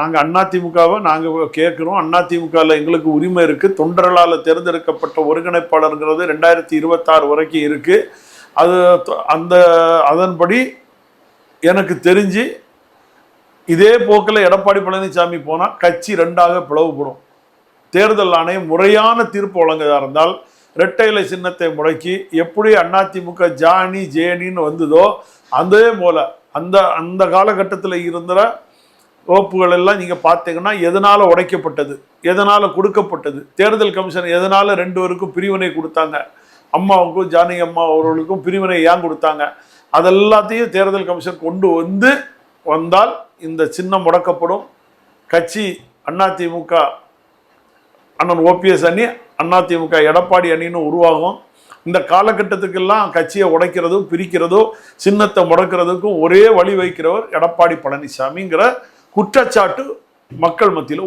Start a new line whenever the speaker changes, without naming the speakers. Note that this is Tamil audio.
நாங்கள் அதிமுகவை நாங்கள் கேட்குறோம். அதிமுகவில் எங்களுக்கு உரிமை இருக்குது தொண்டர்களால் தேர்ந்தெடுக்கப்பட்ட ஒருங்கிணைப்பாளருங்கிறது ரெண்டாயிரத்தி இருபத்தாறு வரைக்கும் இருக்குது அது அந்த அதன்படி எனக்கு தெரிஞ்சு இதே போக்கில் எடப்பாடி பழனிசாமி போனால் கட்சி ரெண்டாக பிளவுபடும். தேர்தல் ஆணையம் முறையான தீர்ப்பு வழங்குதா இருந்தால் இரட்டை இலை சின்னத்தை முடக்கி எப்படி அதிமுக ஜானி ஜேனின்னு வந்ததோ அதே போல் அந்த அந்த காலகட்டத்தில் இருந்த வகுப்புகள் எல்லாம் நீங்கள் பார்த்தீங்கன்னா எதனால் உடைக்கப்பட்டது? எதனால் கொடுக்கப்பட்டது? தேர்தல் கமிஷன் எதனால் ரெண்டு பேருக்கும் பிரிவினை கொடுத்தாங்க? அம்மாவுக்கும் ஜானகி அம்மா அவர்களுக்கும் பிரிவினை ஏன் கொடுத்தாங்க? அதெல்லாத்தையும் தேர்தல் கமிஷன் கொண்டு வந்து வந்தால் இந்த சின்னம் முடக்கப்படும். கட்சி அதிமுக அண்ணன் ஓபிஎஸ் அணி அதிமுக எடப்பாடி அணின்னு உருவாகும். இந்த காலகட்டத்துக்கெல்லாம் கட்சியை உடைக்கிறதோ பிரிக்கிறதோ சின்னத்தை முடக்கிறதுக்கும் ஒரே வழி வைக்கிறவர் எடப்பாடி பழனிசாமிங்கிற குற்றச்சாட்டு மக்கள் மத்தியில்